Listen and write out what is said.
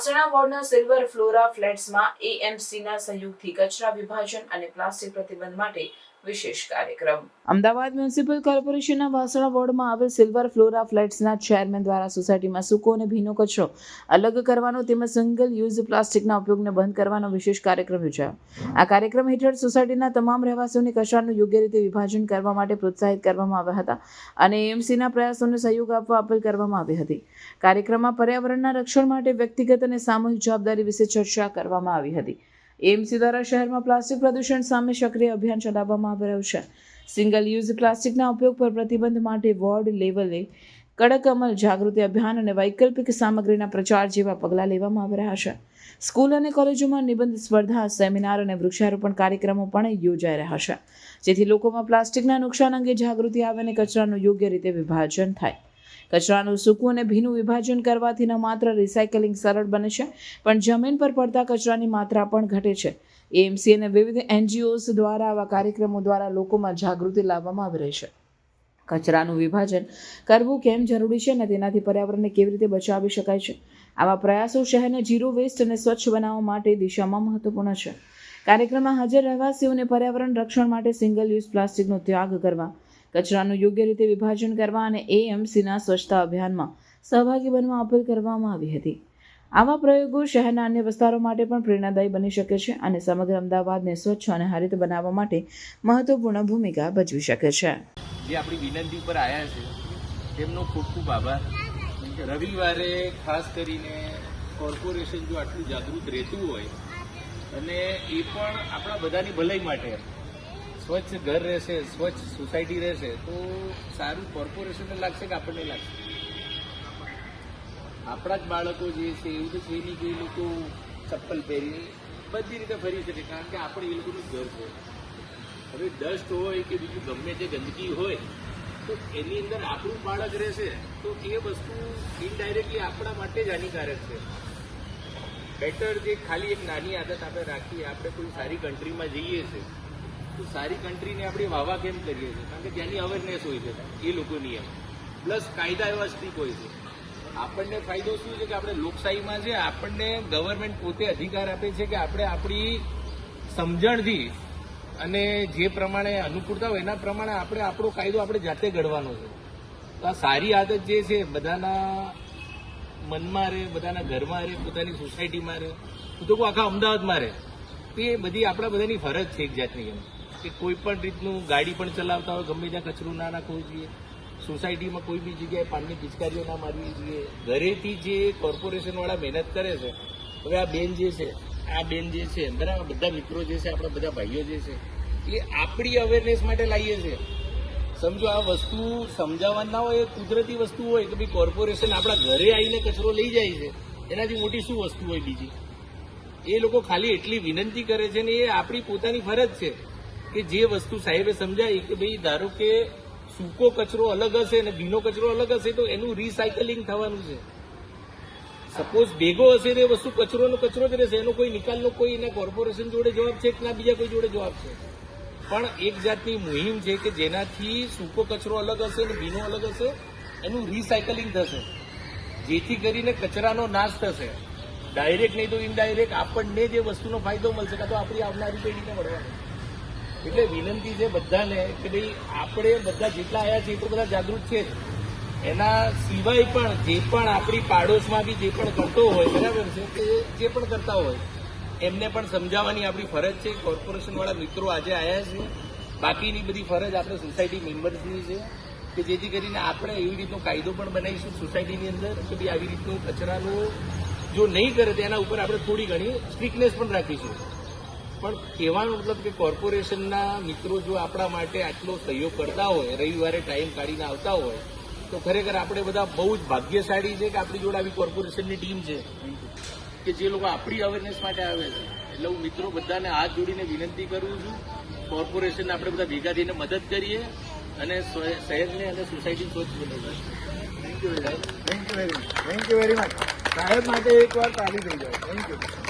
વાસણા વોર્ડના silver flora ફ્લેટ્સમાં એએમસીના સહયોગથી કચરા વિભાજન અને પ્લાસ્ટિક પ્રતિબંધ માટે વિશેષ કાર્યક્રમ. અમદાવાદ મ્યુનિસિપલ કોર્પોરેશનના વાસણા વોર્ડમાં આવેલ સિલ્વર ફ્લોરા ફ્લેટ્સના ચેરમેન દ્વારા સોસાયટીમાં સૂકો અને ભીનો કચરો અલગ કરવાનો તેમજ સિંગલ યુઝ પ્લાસ્ટિકના ઉપયોગને બંધ કરવાનો વિશેષ કાર્યક્રમ યોજાયો. આ કાર્યક્રમ હેઠળ સોસાયટીના તમામ રહેવાસીઓને કચરાનું યોગ્ય રીતે વિભાજન કરવા માટે પ્રોત્સાહિત કરવામાં આવ્યા હતા અને એએમસીના પ્રયાસોને સહયોગ આપવા અપીલ કરવામાં આવી હતી. કાર્યક્રમમાં પર્યાવરણના રક્ષણ માટે વ્યક્તિગત અને સામૂહિક જવાબદારી વિશે ચર્ચા કરવામાં આવી હતી. એએમસી દ્વારા શહેરમાં પ્લાસ્ટિક પ્રદૂષણ સામે સક્રિય અભિયાન ચલાવવામાં આવી રહ્યું છે. સિંગલ યુઝ પ્લાસ્ટિકના ઉપયોગ પર પ્રતિબંધ માટે વોર્ડ લેવલે કડક અમલ, જાગૃતિ અભિયાન અને વૈકલ્પિક સામગ્રીના પ્રચાર જેવા પગલાં લેવામાં આવી રહ્યા છે. સ્કૂલ અને કોલેજોમાં નિબંધ સ્પર્ધા, સેમિનાર અને વૃક્ષારોપણ કાર્યક્રમો પણ યોજાઈ રહ્યા છે, જેથી લોકોમાં પ્લાસ્ટિકના નુકસાન અંગે જાગૃતિ આવે અને કચરાનું યોગ્ય રીતે વિભાજન થાય. કચરાનું સૂકું અને ભીનું વિભાજન કરવાથી ન માત્ર રિસાયકલિંગ સરળ બને છે, પણ જમીન પર પડતા કચરાની માત્રા પણ ઘટે છે. એએમસી અને વિવિધ એનજીઓઝ દ્વારા આવા કાર્યક્રમો દ્વારા લોકોમાં જાગૃતિ લાવવામાં આવી રહી છે. કચરાનું વિભાજન કરવું કેમ જરૂરી છે અને તેનાથી પર્યાવરણને કેવી રીતે બચાવી શકાય છે? આવા પ્રયાસો શહેરને ઝીરો વેસ્ટ અને સ્વચ્છ બનાવવા માટે દિશામાં મહત્વપૂર્ણ છે. કાર્યક્રમમાં હાજર રહેવાસીઓને પર્યાવરણ રક્ષણ માટે સિંગલ યુઝ પ્લાસ્ટિકનો ત્યાગ કરવા કચરાનું યોગ્ય રીતે વિભાજન કરવા અને એએમસીના સ્વચ્છતા અભિયાનમાં સહભાગી બનવા અપીલ કરવામાં આવી હતી. આવા પ્રયોગો શહેરના અન્ય વિસ્તારો માટે પણ પ્રેરણાદાયી બની શકે છે અને સમગ્ર અમદાવાદને સ્વચ્છ અને હરિત બનાવવા માટે મહત્વપૂર્ણ ભૂમિકા ભજવી શકે છે. જે આપણી વિનંતી ઉપર આવ્યા છે, તેમનો ખૂબ ખૂબ આભાર. રવિવારે ખાસ કરીને કોર્પોરેશન જો આટલું જાગૃત રહેતું હોય, અને એ પણ આપણા બધાની ભલાઈ માટે સ્વચ્છ ઘર રહેશે, સ્વચ્છ સોસાયટી રહેશે, તો સારું કોર્પોરેશનને લાગશે કે આપણને લાગશે? આપણા જ બાળકો જે છે, એવું તો છે નહીં કે એ લોકો ચપ્પલ પહેરી બધી રીતે ફરી શકે, કારણ કે આપણે એ લોકોનું ઘર છે. હવે ડસ્ટ હોય કે બીજું ગમે તે ગંદકી હોય, તો એની અંદર આપણું બાળક રહેશે, તો એ વસ્તુ ઇનડાયરેક્ટલી આપણા માટે જ હાનિકારક છે. બેટર જે ખાલી એક નાની આદત આપણે રાખીએ, આપણે કોઈ સારી કન્ટ્રીમાં જઈએ છીએ તો સારી કન્ટ્રીને આપણે વાવા કેમ કરીએ છીએ? કારણ કે ત્યાંની અવેરનેસ હોય છે, એ લોકોની એમ પ્લસ કાયદા એવા સ્ટીક હોય છે. આપણને ફાયદો શું છે કે આપણે લોકશાહીમાં છે, આપણને ગવર્મેન્ટ પોતે અધિકાર આપે છે કે આપણે આપણી સમજણથી અને જે પ્રમાણે અનુકૂળતા હોય એના પ્રમાણે આપણે આપણો કાયદો આપણે જાતે ઘડવાનો છે. તો આ સારી આદત જે છે, બધાના મનમાં રહે બધાના ઘરમાં રહે પોતાની સોસાયટીમાં રહે તો આખા અમદાવાદમાં રહે તો બધી આપણા બધાની ફરજ છે એક જાતની એમ. કે કોઈ પણ રીતનું ગાડી પણ ચલાવતા હોય, ગમે ત્યાં કચરો ના નાખવો જોઈએ. સોસાયટીમાં કોઈ બી જગ્યાએ પાણીની પિચકારીઓ ના મારવી જોઈએ. ઘરેથી જે કોર્પોરેશનવાળા મહેનત કરે છે, હવે આ બેન જે છે, આ બેન જે છે, બરાબર, બધા મિત્રો જે છે, આપણા બધા ભાઈઓ જે છે, એ આપણી અવેરનેસ માટે લાવીએ છીએ સમજો, આ વસ્તુ સમજાવવા ના હોય કુદરતી વસ્તુ હોય કે ભાઈ કોર્પોરેશન આપણા ઘરે આવીને કચરો લઈ જાય છે, એનાથી મોટી શું વસ્તુ હોય બીજી? એ લોકો ખાલી એટલી વિનંતી કરે છે ને એ આપણી પોતાની ફરજ છે. કે જે વસ્તુ સાહેબે સમજાવી કે ભાઈ ધારો કે સૂકો કચરો અલગ હશે અને ભીનો કચરો અલગ હશે તો એનું રિસાયકલિંગ થવાનું છે. સપોઝ ભેગો હશે તો એ વસ્તુ કચરોનો કચરો જ રહેશે, એનો કોઈ નિકાલનો કોઈ એના કોર્પોરેશન જોડે જવાબ છે કે ના, બીજા કોઈ જોડે જવાબ છે? પણ એક જાતની મુહિમ છે કે જેનાથી સૂકો કચરો અલગ હશે અને ભીનો અલગ હશે, એનું રિસાયકલિંગ થશે. જેથી કરીને કચરાનો નાશ થશે. ડાયરેક્ટ નહીં તો ઇનડાયરેક્ટ આપણને જે વસ્તુનો ફાયદો મળશે, કાં તો આપણી આવનારી પેઢીને મળવાનો. એટલે વિનંતી છે બધાને કે ભાઈ આપણે બધા જેટલા આવ્યા છે એ તો બધા જાગૃત છે. એના સિવાય પણ જે પણ આપણી પાડોશમાં બી જે પણ કરતો હોય, બરાબર છે, કે જે પણ કરતા હોય, એમને પણ સમજાવવાની આપણી ફરજ છે. કોર્પોરેશનવાળા મિત્રો આજે આવ્યા છે. બાકીની બધી ફરજ આપણે સોસાયટી મેમ્બર્સની છે, કે જેથી કરીને આપણે એવી રીતનો કાયદો પણ બનાવીશું સોસાયટીની અંદર, કે ભાઈ આવી રીતનું કચરાનું જો નહીં કરે તો એના ઉપર આપણે થોડી ઘણી સ્ટ્રિકનેસ પણ રાખીશું. પણ કહેવાનો મતલબ કે કોર્પોરેશનના મિત્રો જો આપણા માટે આટલો સહયોગ કરતા હોય, રવિવારે ટાઈમ કાઢીને આવતા હોય, તો ખરેખર આપણે બધા બહુ જ ભાગ્યશાળી છે કે આપણી જોડે આવી કોર્પોરેશનની ટીમ છે. કે જે લોકો આપણી અવેરનેસ માટે આવે છે. એટલે હું મિત્રો બધાને હાથ જોડીને વિનંતી કરું છું, કોર્પોરેશનને આપણે બધા ભેગા થઈને મદદ કરીએ અને શહેરને અને સોસાયટી સ્વચ્છ બનાવીએ. Thank you very much thank you very much સાહેબ માટે એક વાર તાલી થઈ જાય. Thank you